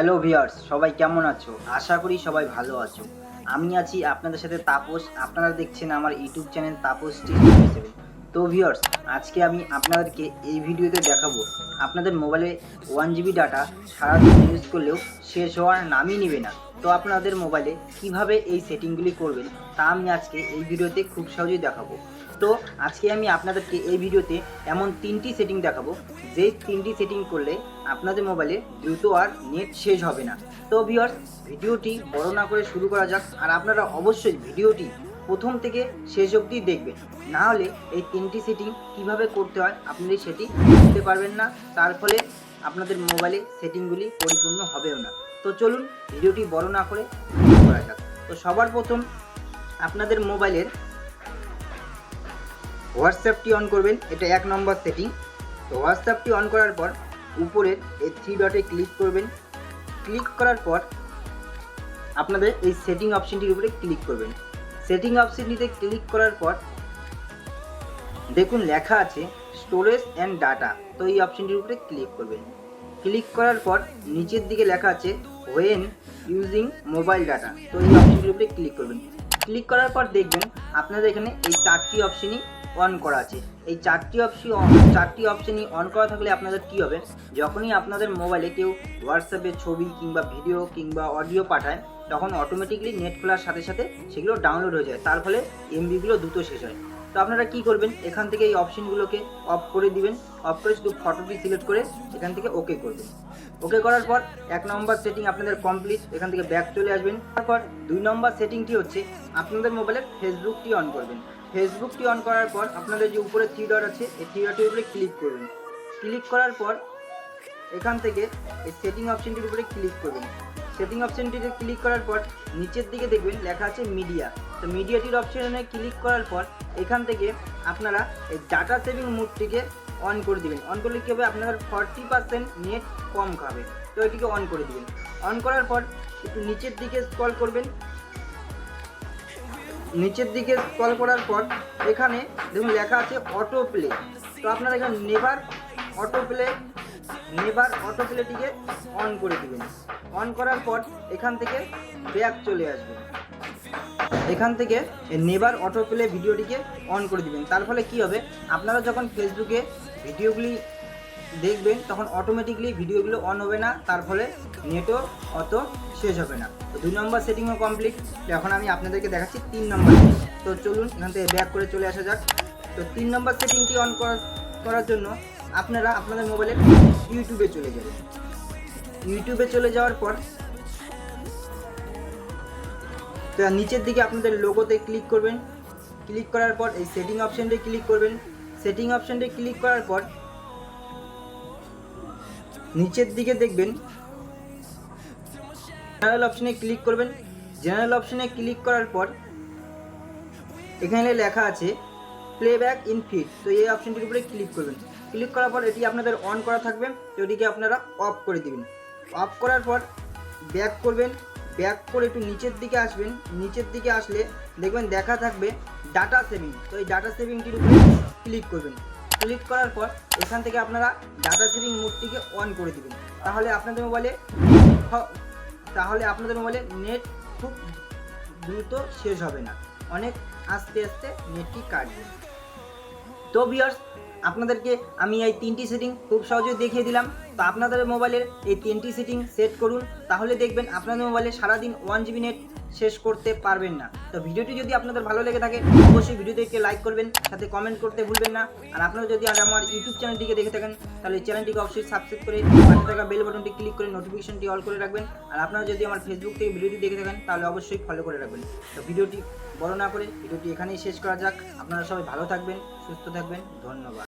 Hello viewers, সবাই কেমন আছো? আশা করি সবাই ভালো আছো। আমি আছি আপনাদের সাথে তাপস। আপনারা দেখছেন আমার ইউটিউব চ্যানেল তাপস সেভেন তো ভিউয়ার্স, আজকে আমি আপনাদেরকে এই ভিডিওতে দেখাবো। আপনাদের মোবাইলে ওয়ান জিবি ডাটা সারাদিন ইউজ করলেও শেষ হওয়ার নামই নেবে না। তো আপনাদের মোবাইলে কীভাবে এই সেটিংগুলি করবেন, তা আমি আজকে এই ভিডিওতে খুব সহজেই দেখাবো। তো আজকে আমি আপনাদেরকে এই ভিডিওতে এমন তিনটি সেটিং দেখাবো। যেই তিনটি সেটিং করলে আপনাদের মোবাইলে দ্রুত আর নেট শেষ হবে না। তো ভিউয়ার্স ভিডিওটি বড় না করে শুরু করা যাক আর আপনারা অবশ্যই ভিডিওটি প্রথম থেকে শেষ অবধি দেখবেন। না হলে এই তিনটি সেটিং কীভাবে করতে হয় আপনি সেটি বুঝতে পারবেন না। তার ফলে আপনাদের মোবাইলে সেটিংগুলি পরিপূর্ণ হবেও না। তো চলুন, ভিডিওটি বড় না করে শুরু করা যাক। তো সবার প্রথম আপনাদের মোবাইলের হোয়াটসঅ্যাপটি অন করবেন, এটা এক নম্বর সেটিং তো হোয়াটসঅ্যাপটি অন করার পর উপরের এই থ্রি ডটে ক্লিক করবেন। ক্লিক করার পর আপনাদের এই সেটিং অপশনটির উপরে ক্লিক করবেন। সেটিং অপশনটিতে ক্লিক করার পর দেখুন লেখা আছে স্টোরেজ অ্যান্ড ডাটা তো এই অপশনটির উপরে ক্লিক করবেন। ক্লিক করার পর নিচের দিকে লেখা আছে ওয়েন ইউজিং মোবাইল ডাটা তো এই অপশনটির উপরে ক্লিক করবেন। ক্লিক করার পর দেখবেন আপনাদের এখানে এই চারটি অপশনই অন করা আছে। এই চারটি অপশন চারটি অপশনই অন করা থাকলে আপনাদের কী হবে? যখনই আপনাদের মোবাইলে কেউ হোয়াটসঅ্যাপে ছবি কিংবা ভিডিও কিংবা অডিও পাঠায়, তখন অটোমেটিকলি নেট খোলার সাথে সাথে সেগুলো ডাউনলোড হয়ে যায়। তার ফলে এমবিগুলো দ্রুত শেষ হয়। তো আপনারা কি করবেন? এখান থেকে এই অপশনগুলোকে অফ করে দিবেন। অফ করে শুধু ফটোটি সিলেক্ট করে এখান থেকে ওকে করবেন। ওকে করার পর এক নম্বর সেটিং আপনাদের কমপ্লিট এখান থেকে ব্যাক চলে আসবেন। তারপর দুই নম্বর সেটিংটি হচ্ছে আপনাদের মোবাইলের ফেসবুকটি অন করবেন। ফেসবুকটি অন করার পর আপনাদের যে উপরে থ্রি ডট আছে, এই থ্রি ডটের উপরে ক্লিক করবেন। ক্লিক করার পর এখান থেকে এই সেটিং অপশনটির উপরে ক্লিক করবেন। সেটিং অপশনটিতে ক্লিক করার পর নিচের দিকে দেখবেন লেখা আছে মিডিয়া। তো মিডিয়াটির অপশনে ক্লিক করার পর এখান থেকে আপনারা এই ডাটা সেভিং মোডটিকে অন করে দিবেন। অন করলে কী হবে? আপনাদের ফর্টি পার্সেন্ট নেট কম খাবে। তো এটিকে অন করে দিবেন। অন করার পর একটু নিচের দিকে স্ক্রল করবেন। নিচের দিকে স্ক্রল করার পর এখানে দেখুন লেখা আছে অটো প্লে তো আপনারা এখানে never auto play never auto প্লেটিকে on করে দিবেন। অন করার পর এখান থেকে ব্যাক চলে আসবে। এখান থেকে নেভার অটো প্লে ভিডিওটিকে অন করে দিবেন। তার ফলে কি হবে? আপনারা যখন ফেসবুকে ভিডিওগুলি দেখবেন, তখন অটোমেটিকলি ভিডিওগুলো অন হবে না। তার ফলে নেটও অত শেষ হবে না। তো দুই নম্বর সেটিংও কমপ্লিট এখন আমি আপনাদেরকে দেখাচ্ছি তিন নম্বর তো চলুন এখান থেকে ব্যাক করে চলে আসা যাক। তো তিন নম্বর সেটিংটি অন করার জন্য আপনারা আপনাদের মোবাইলে ইউটিউবে চলে যাবেন। ইউটিউবে চলে যাওয়ার পর তো নিচের দিকে আপনাদের লোগোতে ক্লিক করবেন। ক্লিক করার পর এই সেটিং অপশানটি ক্লিক করবেন। সেটিং অপশানটি ক্লিক করার পর নিচের দিকে দেখবেন। জেনারেল অপশানে ক্লিক করবেন। জেনারেল অপশানে ক্লিক করার পর এখানে লেখা আছে প্লেব্যাক ইন ফিড তো এই অপশানটির উপরে ক্লিক করবেন। ক্লিক করার পর এটি আপনাদের অন করা থাকবে। তো এটিকে আপনারা অফ করে দিবেন। অফ করার পর ব্যাক করবেন। ব্যাক করে একটু নিচের দিকে আসবেন। নিচের দিকে আসলে দেখবেন দেখা থাকবে ডাটা সেভিং। তো এই ডাটা সেভিংটির উপরে ক্লিক করবেন। ক্লিক করার পর এখান থেকে আপনারা ডাটা সেভিং মোডটিকে অন করে দিবেন। তাহলে আপনাদের মোবাইলে তাহলে আপনাদের মোবাইলে নেট খুব দ্রুত শেষ হবে না। অনেক আস্তে আস্তে নেটটি কাটবে। তো বিয়ার্স আপনাদেরকে আমি এই তিনটি সেটিং খুব সহজে দেখিয়ে দিলাম। তো আপনাদের মোবাইলের এই তিনটি সেটিং সেট করুন, তাহলে দেখবেন আপনাদের মোবাইলে সারাদিন ওয়ান জিবি নেট শেষ করতে পারবেন না। তো ভিডিওটি যদি আপনাদের ভালো লেগে থাকে, অবশ্যই ভিডিওতে একটি লাইক করবেন, সাথে কমেন্ট করতে ভুলবেন না। আর আপনারা যদি আজ আমার ইউটিউব চ্যানেলটিকে দেখে থাকেন, তাহলে চ্যানেলটিকে অবশ্যই সাবস্ক্রাইব করে পাশে থাকা বেল বাটনটি ক্লিক করে নোটিফিকেশনটি অল করে রাখবেন। আর আপনারা যদি আমার ফেসবুক থেকে ভিডিওটি দেখে থাকেন, তাহলে অবশ্যই ফলো করে রাখবেন। তো ভিডিওটি বড় না করে, ভিডিওটি এখানেই শেষ করা যাক। আপনারা সবাই ভালো থাকবেন, সুস্থ থাকবেন, ধন্যবাদ।